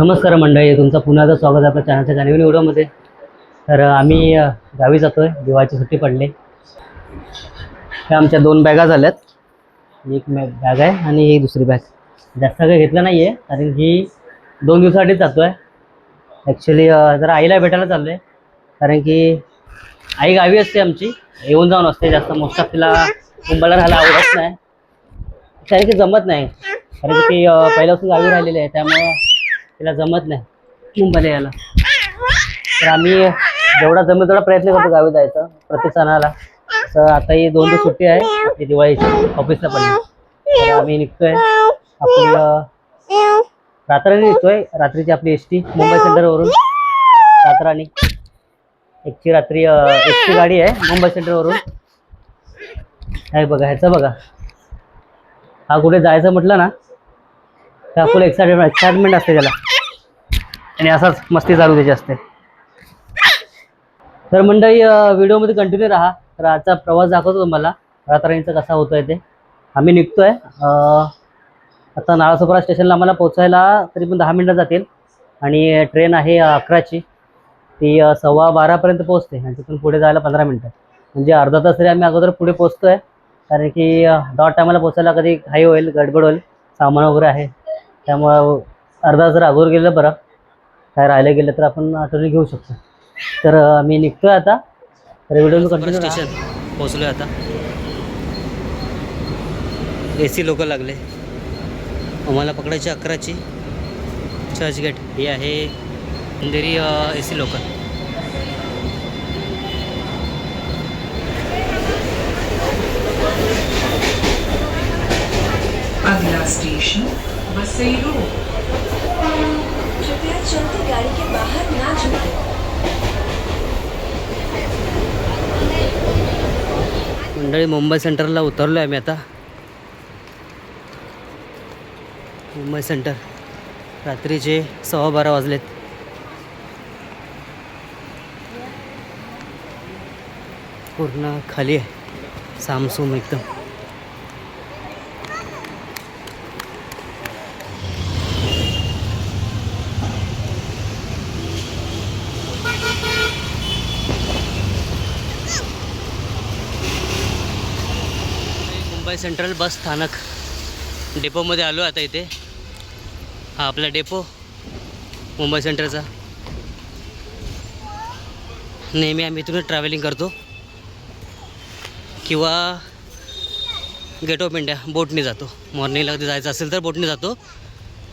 नमस्कार मंडळी तुमचं पुन्हा एकदा स्वागत आहे आपल्या चॅनलच्या जानेवारी व्हिडिओमध्ये. तर आम्ही गावी जातो आहे दिवाळीची सुट्टी पडली. त्या आमच्या दोन बॅगा झाल्यात. एक बॅग आहे आणि ही दुसरी बॅग. जास्त काही घेतलं नाही आहे कारण की दोन दिवसासाठीच जातो आहे ॲक्च्युली जरा आईला भेटायला चाललो आहे कारण की आई गावी असते आमची. येऊन जाऊन असते जास्त. मोस्ट ऑफ तिला मुंबईला राहायला आवडत नाही. कारण की जमत नाही. कारण की ती पहिल्यापासून गावी राहिलेली आहे. त्यामुळं तिला जमत नाही. मुंबईला यायला. तर आम्ही जेवढा जमेल तेवढा प्रयत्न करतो गावी जायचा प्रत्येक सणाला. तर आता ही दोन दिवस सुट्टी आहे ती दिवाळीची ऑफिसला पण. आम्ही निघतोय. आपल्याला अं, रात्राने निघतोय रात्रीची आपली एस टी मुंबई सेंटरवरून. रात्रानी एकची रात्री एकची गाडी आहे मुंबई सेंटरवरून. हे बघा ह्याचं बघा. हा कुठे जायचं म्हटलं ना त्या फुल एक्साइटमेंट एक्साइटमेंट असते त्याला. आणि असाच मस्ती चालू त्याची असते. तर मंडळी व्हिडिओमध्ये कंटिन्यू राहा. तर आजचा प्रवास दाखवतो तुम्हाला. रात्राणीचा कसा होतोय ते. आम्ही निघतोय. आता नाळासोपरा स्टेशनला आम्हाला पोचायला तरी पण दहा मिनटं जातील. आणि ट्रेन आहे अकराची. ती सव्वा बारापर्यंत पोहोचते. आणि तिथून पुढे जायला पंधरा मिनटं. म्हणजे अर्धा तास तरी आम्ही अगोदर पुढे पोहोचतो कारण की डॉट टायमाला पोचायला कधी घाई होईल गडबड होईल. सामान वगैरे आहे. त्यामुळं अर्धा जर अगोदर गेलं बरं काय राहिलं गेलं तर आपण आठवणी घेऊ शकतो. तर मी निघतोय आता. तर व्हिडिओ कंटिन्यू स्टेशन पोहोचलोय आता. ए सी लोक लागले. आम्हाला पकडायची अकराची चर्चगेट ही आहे अंधेरी ए सी लोकल अगला स्टेशन बसेरो कृपया चलती गाड़ी के बाहर ना झुकें मंडळी मुंबई सेंटरला उतरलो आहे मी आता. मुंबई सेंटर रात्रीचे सव्वा बारा वाजलेत. पूर्ण खाली आहे सामसूम एकदम. मुंबई सेंट्रल बस स्थानक डेपोमध्ये आलो आता इथे. हा आपला डेपो मुंबई सेंट्रलचा. नेहमी आम्ही इथूनच ट्रॅव्हलिंग करतो. किंवा गेट ऑफ इंडिया बोटने जातो. मॉर्निंगला कधी जायचं असेल तर बोटने जातो.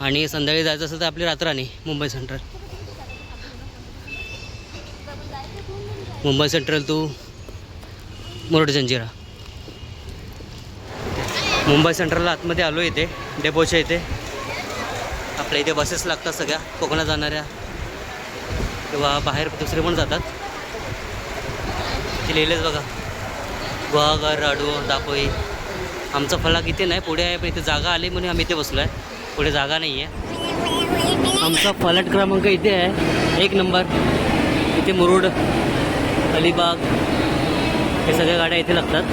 आणि संध्याकाळी जायचं असेल तर आपली रात्राने Mumbai Central. Mumbai Central to Murud Janjira. Mumbai सेंट्रलला आतमध्ये आलो इथे डेपोच्या इथे. आपल्या इथे बसेस लागतात सगळ्या कोकणात जाणाऱ्या. किंवा बाहेर दुसरे पण जातात. ते लिहिलेच बघा गुहागर राडू दापोई. आमचा फलाक इथे नाही पुढे आहे पण इथे जागा आली म्हणून आम्ही इथे बसलो आहे पुढे जागा नाही आहे आमचा फलाट क्रमांक इथे आहे एक नंबर. इथे मुरुड अलिबाग हे सगळ्या गाड्या इथे लागतात.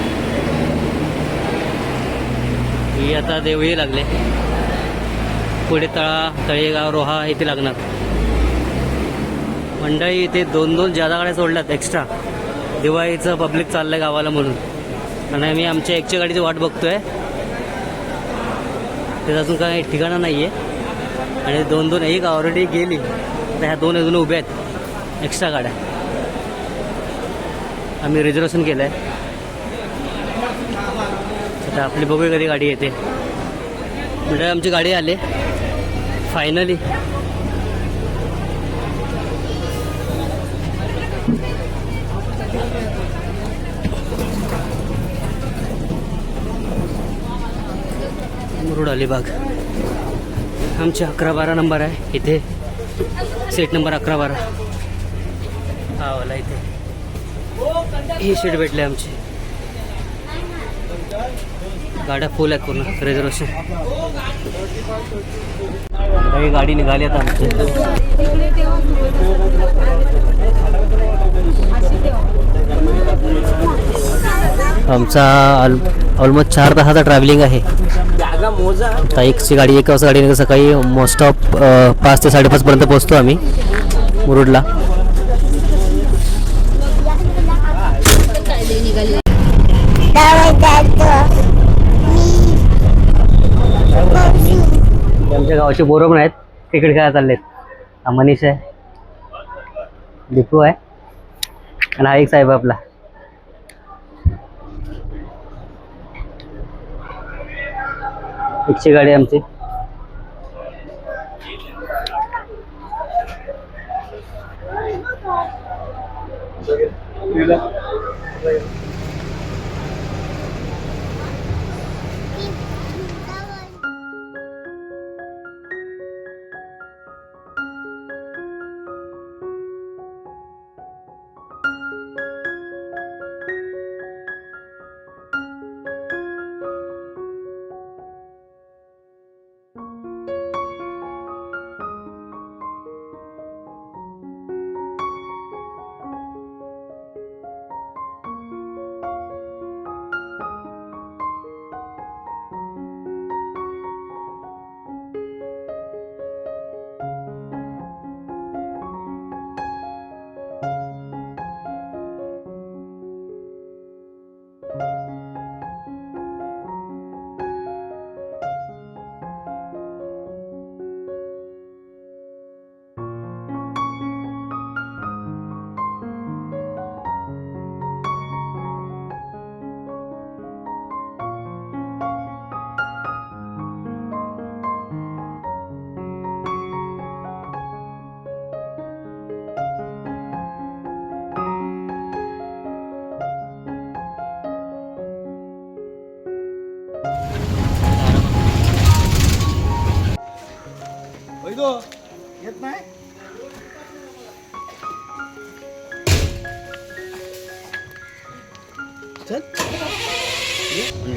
ही आता देवळी लागले. पुढे तळा तळेगाव रोहा इथे लागणार. मंडळी इथे दोन दोन ज्यादा गाड्या सोडल्यात एक्स्ट्रा दिवाळीचं पब्लिक चाललंय गावाला म्हणून. आणि आम्ही आमच्या एकच्या गाडीची वाट बघतोय. त्याचं अजून काही ठिकाणं नाही आहे आणि दोन दोन एक ऑलरेडी गेली. तर ह्या दोन अजून उभ्या आहेत. एक्स्ट्रा गाड्या. आम्ही रिझर्वेशन केलं आहे आता आपली बघूया कधी गाडी येते. म्हणजे आमची गाडी आली. फायनली मुरुड अलिबाग आमचे अकरा बारा नंबर आहे. इथे. सीट नंबर अकरा बारा. हा वाला इथे. ही सीट भेटली आमची. गाड्या फुल आहेत पूर्ण रिझर्वेशन काही गाडी निघाली आता आमची. आमचा ऑल ऑलमोस्ट चार तासाचा ट्रॅव्हलिंग आहे. आता एकची गाडी एक वाजता गाडी सकाळी मोस्ट ऑफ पाच ते साडेपाचपर्यंत पोहोचतो आम्ही मुरुडला. आमच्या गावाचे बोरं पण आहेत. तिकडे काय चाललेत. हा मनीष आहे. दिपू आहे. आणि हा एक साहेब आपला. एकशे गाडी आहे आमची.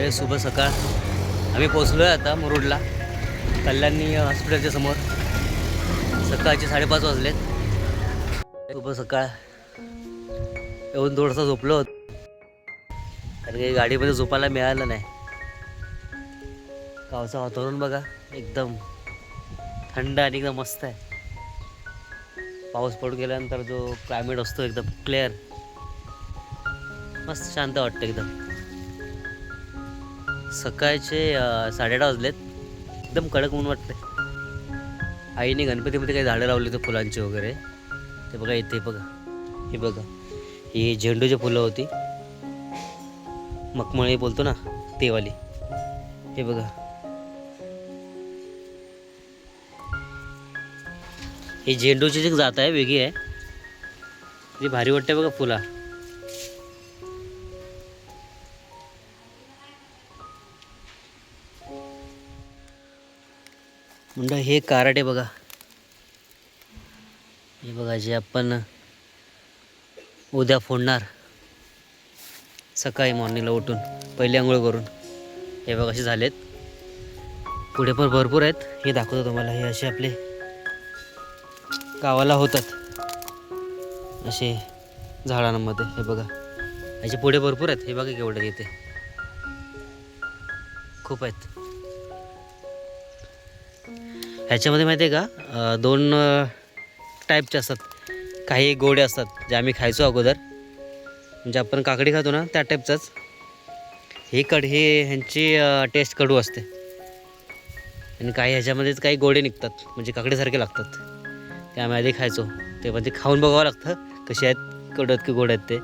आहे शुभ सकाळ. आम्ही पोचलो आहे आता मुरुडला. कल्याणी हॉस्पिटलच्या समोर. सकाळचे साडेपाच वाजलेत. शुभ सकाळ. येऊन थोडंसं झोपलो होतो. कारण काही गाडीमध्ये झोपायला मिळालं नाही. गावचं वातावरण बघा एकदम थंड आणि एकदम मस्त आहे. पाऊस पडून गेल्यानंतर जो क्लायमेट असतो एकदम क्लिअर मस्त शांत वाटतं एकदम. सकाळचे साडेआठ वाजलेत. एकदम कडक ऊन वाटते आईने गणपतीमध्ये काही झाडं लावली होती फुलांची वगैरे. ते बघा इथे बघा. हे बघा. ही झेंडूची फुलं होती. मखमळी बोलतो ना तेवाली. हे बघा. हे झेंडूची जी जात आहे वेगळी आहे. ती भारी वाटते बघा फुला. मुंडा हे काराटे बघा. हे बघा जे आपण उद्या फोडणार सकाळी मॉर्निंगला उठून पहिली आंघोळ करून. हे बघा असे झालेत. पुढे पण भरपूर आहेत. हे दाखवतो तुम्हाला. हे असे आपले गावाला होतात. असे झाडांमध्ये हे बघा. याचे पुढे भरपूर आहेत. हे बघा केवढे इथे. खूप आहेत. ह्याच्यामध्ये माहिती आहे का दोन टाईपचे असतात. काही गोडे असतात जे आम्ही खायचो अगोदर. म्हणजे आपण काकडी खातो ना त्या टाईपचाच ही कड हे ह्यांची टेस्ट कडू असते. आणि काही ह्याच्यामध्येच काही गोडे निघतात म्हणजे काकडीसारखे लागतात. ते आम्ही आधी खायचो. ते पण ते खाऊन बघावं लागतं कसे आहेत कडू आहेत की गोड आहेत ते.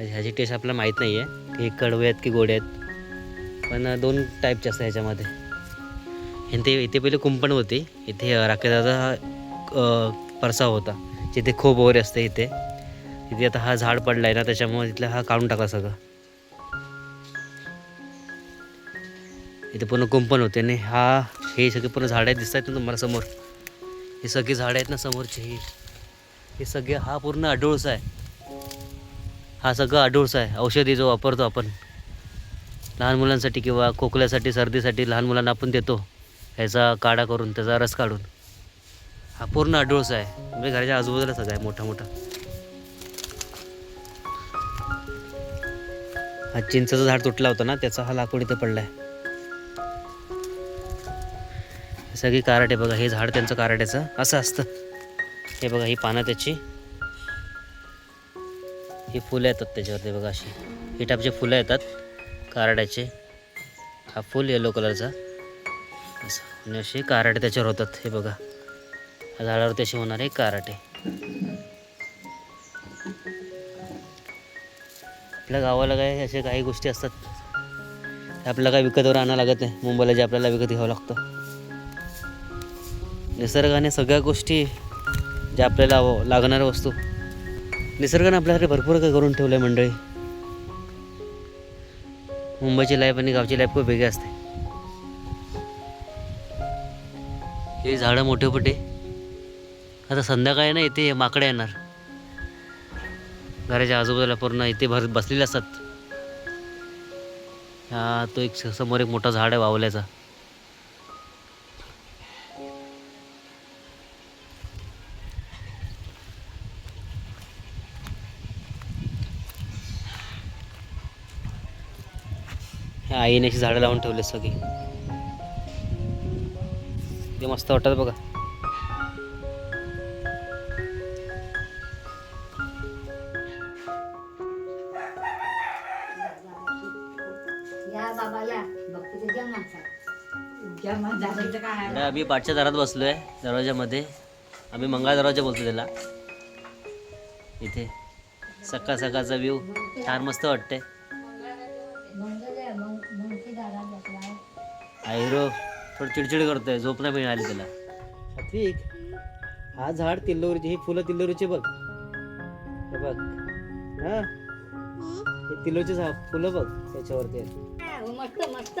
ह्याची टेस्ट आपल्याला माहीत नाही आहे की हे कडवे आहेत की गोडे आहेत. पण दोन टाईपचे असतात ह्याच्यामध्ये. ते इथे पहिले कुंपण होते. इथे राकेदाचा परसा होता. जिथे खूप वगैरे असते इथे. तिथे आता हा झाड पडला आहे ना त्याच्यामुळे तिथला हा काढून टाका सगळं. इथे पूर्ण कुंपण होते आणि हा हे सगळे पूर्ण झाडं दिसत आहेत ना तुम्हाला समोर. हे सगळे झाडं आहेत ना समोरचे. हे हे सगळे हा पूर्ण अडोळसा आहे. हा सगळं अडोळसा आहे. औषधी जो वापरतो आपण. लहान मुलांसाठी किंवा खोकल्यासाठी सर्दीसाठी लहान मुलांना आपण देतो. ह्याचा काढा करून त्याचा रस काढून. हा पूर्ण अडोळसा आहे. म्हणजे घराच्या आजूबाजूला सगळा आहे मोठा मोठा. हा चिंचाचं झाड तुटला होता ना त्याचा हा लाकूड इथे पडला आहे सगळी काराटे बघा हे झाड त्यांचं काराट्याचं असं असतं. हे बघा ही पानं त्याची. ही फुलं येतात त्याच्यावरती बघा अशी. ही टाईपचे फुलं येतात काराट्याचे. हा फुल येलो कलरचा असं आणि असे काराटे त्याच्यावर होतात हे बघा. या झाडावर असे होणारे काराटे. आपल्या गावाला काय असे काही गोष्टी असतात आपल्याला काय विकतवर आणावं लागत नाही. मुंबईला जे आपल्याला विकत घ्यावं लागतं. निसर्गाने सगळ्या गोष्टी ज्या आपल्याला लागणाऱ्या वस्तू निसर्गाने आपल्यासाठी भरपूर काही करून ठेवलं आहे मंडळी. मुंबईची लाईफ आणि गावची लाईफ खूप वेगळी असते. हे झाडं मोठे मोठे आता संध्याकाळी ना इथे माकडे येणार. घराच्या आजूबाजूला पूर्ण इथे भर बसलेले असतात. हा तो एक स- समोर एक मोठा झाड आहे वावल्याचा. आईने अशी झाडं लावून ठेवले सगळी. ते मस्त वाटतात बघा. आम्ही पाठच्या दारात बसलोय दरवाजामध्ये. आम्ही मंगळ दरवाजा बोलतो त्याला. इथे. सकाळ सकाळचा व्ह्यू छान मस्त वाटतंय. आयरो थोडं चिडचिड करतोय झोप नाही मिळाली त्याला. सात्विक हा झाड तिल्लोरीची ही फुलं तिल्लोरीची बघ. हे बघ. हा? हे तिल्लोची झा फुलं बघ त्याच्यावरती. आहेत. मस्त.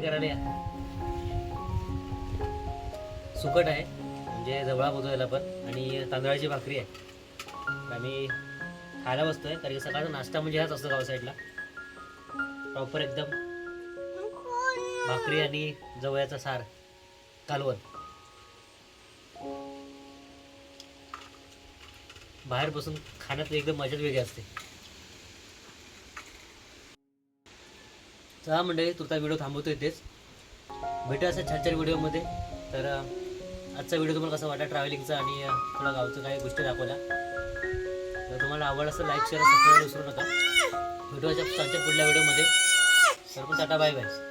करायला या. सुकट आहे म्हणजे जवळा बोलतो याला पण आणि तांदळाची भाकरी आहे. आम्ही खायला बसतोय कारण की सकाळचा नाश्ता म्हणजे हाच असतो गाव साईडला. प्रॉपर एकदम भाकरी आणि जवळचा सार कालवण. बाहेर बसून खाण्यात एकदम मजाच वेगळी असते. चला मंडळी तुमचा व्हिडिओ थांबवतो इथेच भेटू अशा छान छान व्हिडिओमध्ये. तर आजचा व्हिडिओ तुम्हाला कसा वाटला ट्रॅव्हलिंगचा आणि थोडा गावचं काही गोष्टी दाखवल्या. तर तुम्हाला आवड असं लाईक शेअर सबस्क्राईब विसरू नका. व्हिडिओच्या अशा पुढल्या व्हिडिओमध्ये. तर पण टाटा बाय बाय